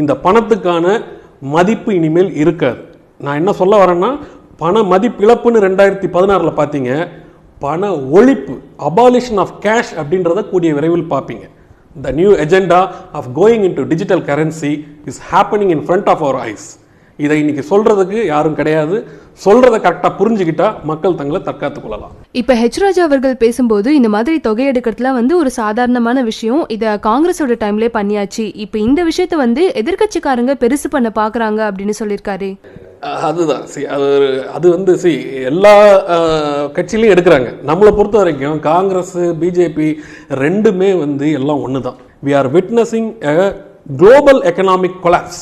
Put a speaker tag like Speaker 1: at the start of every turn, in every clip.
Speaker 1: இந்த பணத்துக்கான மதிப்பு இனிமேல் இருக்காது நான் என்ன சொல்ல வரேன்னா பண மதிப்பிழப்புன்னு ரெண்டாயிரத்தி பதினாறில் பார்த்தீங்க பண ஒழிப்பு அபாலிஷன் ஆஃப் கேஷ் அப்படின்றத கூடிய விரைவில் பார்ப்பீங்க the new agenda of going into digital currency is happening in front of our eyes இதை இன்னைக்கு சொல்றதுக்கு யாரும் கிடையாது. சொல்றதை கரெக்டாக புரிஞ்சுக்கிட்டா மக்கள் தங்களை தற்காத்துக் கொள்ளலாம்.
Speaker 2: இப்ப ஹெச் ராஜா அவர்கள் பேசும்போது இந்த மாதிரி தொகை எடுக்கிறதுல வந்து ஒரு சாதாரணமான விஷயம். இத காங்கிரஸோட டைம்லயே பண்ணியாச்சு. இப்ப இந்த விஷயத்த வந்து எதிர்க்கட்சிக்காரங்க பெருசு பண்ண பாக்குறாங்க அப்படின்னு சொல்லியிருக்காரு.
Speaker 1: அதுதான். சி அது அது வந்து சி எல்லா கட்சியிலையும் எடுக்கிறாங்க. நம்மளை பொறுத்த வரைக்கும் காங்கிரஸ் பிஜேபி ரெண்டுமே வந்து எல்லாம் ஒன்று தான் we are witnessing global economic collapse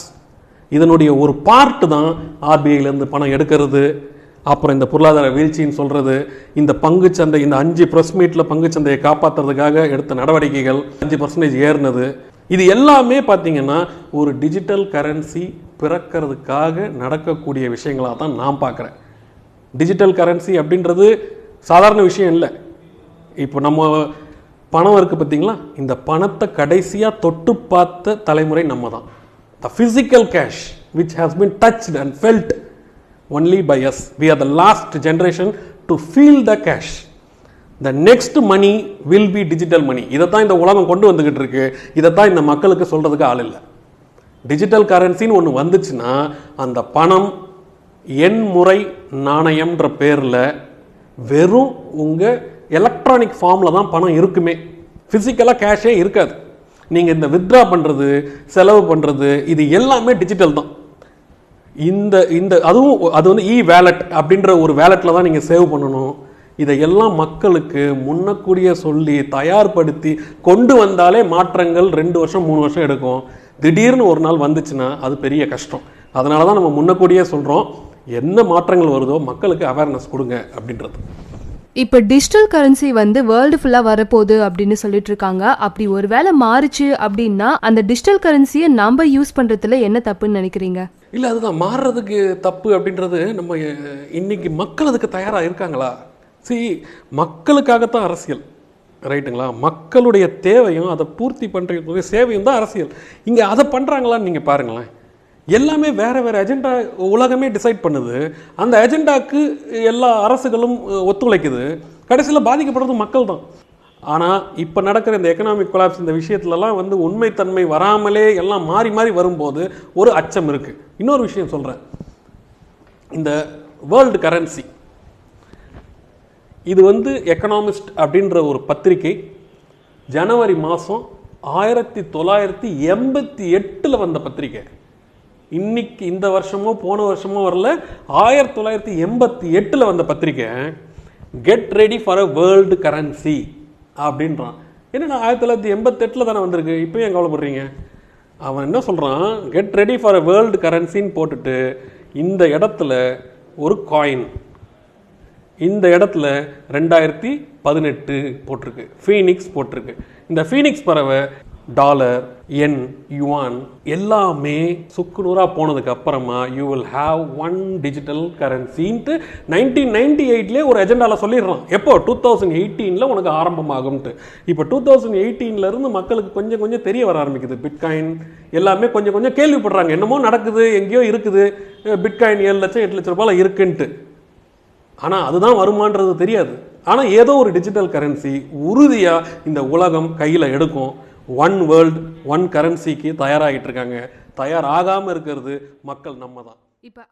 Speaker 1: இதனுடைய ஒரு பார்ட்டு தான் ஆர்பிஐலேருந்து பணம் எடுக்கிறது. அப்புறம் இந்த பொருளாதார வீழ்ச்சின்னு சொல்கிறது இந்த பங்கு சந்தை இந்த அஞ்சு ப்ரெஸ் மீட்டில் பங்குச்சந்தையை காப்பாற்றுறதுக்காக எடுத்த நடவடிக்கைகள் அஞ்சு பர்சன்டேஜ் ஏறினது. இது எல்லாமே பார்த்தீங்கன்னா ஒரு டிஜிட்டல் கரன்சி பிறக்கிறதுக்காக நடக்கக்கூடிய விஷயங்களாக தான் நான் பார்க்குறேன். டிஜிட்டல் கரன்சி அப்படின்றது சாதாரண விஷயம் இல்லை. இப்போ நம்ம பணம் இருக்குது பார்த்தீங்களா? இந்த பணத்தை கடைசியாக தொட்டு பார்த்த தலைமுறை நம்ம தான். The physical cash which has been touched and felt only by us. We are the last generation to feel the cash. Next money will be digital money இதை தான் இந்த உலகம் கொண்டு வந்துக்கிட்டு இருக்கு. தான் இந்த மக்களுக்கு சொல்கிறதுக்கு ஆள் இல்லை. டிஜிட்டல் கரன்சின்னு ஒன்று வந்துச்சுன்னா அந்த பணம் எண்முறை நாணயம்ன்ற பேரில் வெறும் உங்கள் எலக்ட்ரானிக் ஃபார்மில் தான் பணம் இருக்குமே. ஃபிசிக்கலாக கேஷே இருக்காது. நீங்கள் இந்த வித்ட்ரா பண்ணுறது செலவு பண்ணுறது இது எல்லாமே டிஜிட்டல் தான். இந்த இந்த அதுவும் அது வந்து இ வேலட் அப்படின்ற ஒரு வேலெட்டில் தான் நீங்கள் சேவ் பண்ணணும். இதையெல்லாம் மக்களுக்கு முன்னக்கூடிய சொல்லி தயார்படுத்தி கொண்டு வந்தாலே மாற்றங்கள் ரெண்டு வருஷம் மூணு வருஷம் எடுக்கும். திடீர்னு ஒரு நாள் வந்துச்சுன்னா அது பெரிய கஷ்டம். அதனால தான் நம்ம முன்னக்கூடியே சொல்கிறோம் என்ன மாற்றங்கள் வருதோ மக்களுக்கு அவேர்னஸ் கொடுங்க அப்படின்றது.
Speaker 2: இப்போ டிஜிட்டல் கரன்சி வந்து வேர்ல்டு ஃபுல்லாக வரப்போகுது அப்படின்னு சொல்லிட்டு இருக்காங்க. அப்படி ஒருவேளை மாறுச்சு அப்படின்னா அந்த டிஜிட்டல் கரன்சியை நம்ம யூஸ் பண்ணுறதுல என்ன தப்புன்னு நினைக்கிறீங்க?
Speaker 1: இல்லை அதுதான். மாறுறதுக்கு தப்பு அப்படின்றது நம்ம இன்னைக்கு மக்கள் அதுக்கு தயாராக இருக்காங்களா? see மக்களுக்காகத்தான் அரசியல். ரைட்டுங்களா? மக்களுடைய தேவையும் அதை பூர்த்தி பண்ணுறதுக்கு சேவையும் தான் அரசியல். இங்கே அதை பண்ணுறாங்களான்னு நீங்கள் பாருங்களேன். எல்லாமே வேறு வேறு அஜெண்டா உலகமே டிசைட் பண்ணுது. அந்த அஜெண்டாக்கு எல்லா அரசுகளும் ஒத்துழைக்குது. கடைசியில் பாதிக்கப்படுறது மக்கள் தான் ஆனால் இப்போ நடக்கிற இந்த எக்கனாமிக் கொலாப்ஸ் இந்த விஷயத்துலலாம் வந்து உண்மைத்தன்மை வராமலே எல்லாம் மாறி மாறி வரும்போது ஒரு அச்சம் இருக்குது இன்னொரு விஷயம் சொல்கிறேன் இந்த வேர்ல்டு கரன்சி இது வந்து எக்கனாமிஸ்ட் அப்படின்ற ஒரு பத்திரிகை ஜனவரி மாதம் ஆயிரத்தி தொள்ளாயிரத்தி எண்பத்தி எட்டில் வந்த பத்திரிக்கை இன்னைக்கு இந்த வருஷமோ போன வருஷமோ வரல. ஆயிரத்தி தொள்ளாயிரத்தி எண்பத்தி எட்டில் வந்த பத்திரிக்கை get ready for a world currency அப்படின்றான். என்னென்னா ஆயிரத்தி தொள்ளாயிரத்தி எண்பத்தெட்டில் தானே வந்திருக்கு? இப்போ ஏன் கவலைப்படுறீங்க? அவன் என்ன சொல்கிறான் get ready for a world கரன்சின்னு போட்டுட்டு இந்த இடத்துல ஒரு காயின் இந்த இடத்துல ரெண்டாயிரத்தி பதினெட்டு போட்டிருக்கு. ஃபீனிக்ஸ் போட்டிருக்கு. இந்த ஃபீனிக்ஸ் பறவை டாலர் என் யுவான் எல்லாமே சுக்குநூறாக போனதுக்கு அப்புறமா you will have one digital கரன்சின்ட்டு nineteen ninety எயிட்லேயே ஒரு எஜெண்டாவில் சொல்லிடுறான் எப்போ? டூ தௌசண்ட் எயிட்டீனில் உனக்கு ஆரம்பமாகும்ட்டு இப்போ டூ தௌசண்ட் எயிட்டீன்ல இருந்து மக்களுக்கு கொஞ்சம் கொஞ்சம் தெரிய வர ஆரம்பிக்குது. பிட்காயின் எல்லாமே கொஞ்சம் கொஞ்சம் கேள்விப்படுறாங்க. என்னமோ நடக்குது எங்கேயோ இருக்குது. பிட்காயின் ஏழு லட்சம் எட்டு லட்சம் ரூபாயில் இருக்குன்ட்டு. ஆனால் அதுதான் வருமானது தெரியாது. ஆனால் ஏதோ ஒரு டிஜிட்டல் கரன்சி உறுதியாக இந்த உலகம் கையில் எடுக்கும். ஒன் வேர்ல்டு ஒன் கரன்சிக்கு தயாராகிட்டு இருக்காங்க. தயாராகாமல் இருக்கிறது மக்கள் நம்ம தான்.
Speaker 2: இப்போ